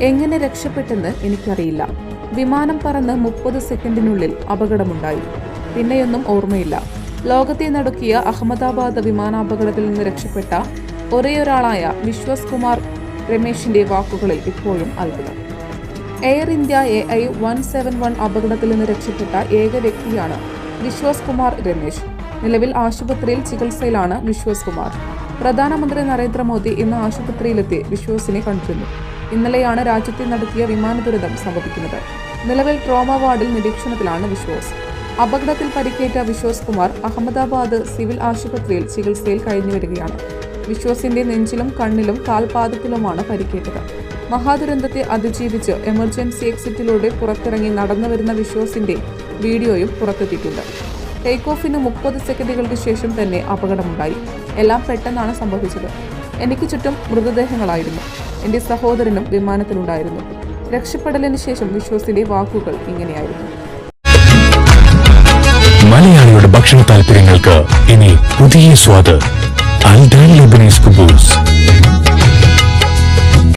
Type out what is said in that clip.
എങ്ങനെ രക്ഷപ്പെട്ടെന്ന് എനിക്കറിയില്ല. വിമാനം പറന്ന് മുപ്പത് സെക്കൻഡിനുള്ളിൽ അപകടമുണ്ടായി. പിന്നെയൊന്നും ഓർമ്മയില്ല. ലോകത്തെ നടുക്കിയ അഹമ്മദാബാദ് വിമാനാപകടത്തിൽ നിന്ന് രക്ഷപ്പെട്ട ഒരേയൊരാളായ വിശ്വസ് കുമാർ രമേശിന്റെ വാക്കുകളിൽ ഇപ്പോഴും അത്ഭുതം. Air India A I one seven one അപകടത്തിൽ നിന്ന് രക്ഷപ്പെട്ട ഏക വ്യക്തിയാണ് വിശ്വാസ് കുമാർ രമേശ്. നിലവിൽ ആശുപത്രിയിൽ ചികിത്സയിലാണ് വിശ്വാസ് കുമാർ. പ്രധാനമന്ത്രി നരേന്ദ്രമോദി ഇന്ന് ആശുപത്രിയിലെത്തി വിശ്വാസിനെ കണ്ടിരുന്നു. ഇന്നലെയാണ് രാജ്യത്തെ നടത്തിയ വിമാന ദുരന്തം സംഭവിക്കുന്നത്. നിലവിൽ ട്രോമ വാർഡിൽ നിരീക്ഷണത്തിലാണ് വിശ്വാസ്. അപകടത്തിൽ പരിക്കേറ്റ വിശ്വാസ് കുമാർ അഹമ്മദാബാദ് സിവിൽ ആശുപത്രിയിൽ ചികിത്സയിൽ കഴിഞ്ഞു വരികയാണ്. വിശ്വാസിന്റെ നെഞ്ചിലും കണ്ണിലും കാൽപാദത്തിലുമാണ് പരിക്കേറ്റത്. മഹാദുരന്തത്തെ അതിജീവിച്ച് എമർജൻസി എക്സിറ്റിലൂടെ പുറത്തിറങ്ങി നടന്നു വരുന്ന വിശ്വാസിന്റെ വീഡിയോയും പുറത്തെത്തിയിട്ടുണ്ട്. ടേക്ക് ഓഫിന് മുപ്പത് സെക്കൻഡുകൾക്ക് ശേഷം തന്നെ അപകടമുണ്ടായി. എല്ലാം പെട്ടെന്നാണ് സംഭവിച്ചത്. എനിക്ക് ചുറ്റും മൃതദേഹങ്ങളായിരുന്നു. എന്റെ സഹോദരനും വിമാനത്തിലുണ്ടായിരുന്നു. രക്ഷപ്പെടലിന് ശേഷം വിശ്വസിന്റെ വാക്കുകൾ ഇങ്ങനെയായിരുന്നു. മലയാളിയുടെ ഭക്ഷണ താല്പര്യങ്ങൾക്ക് ഇനി പുതിയ സ്വാദ്.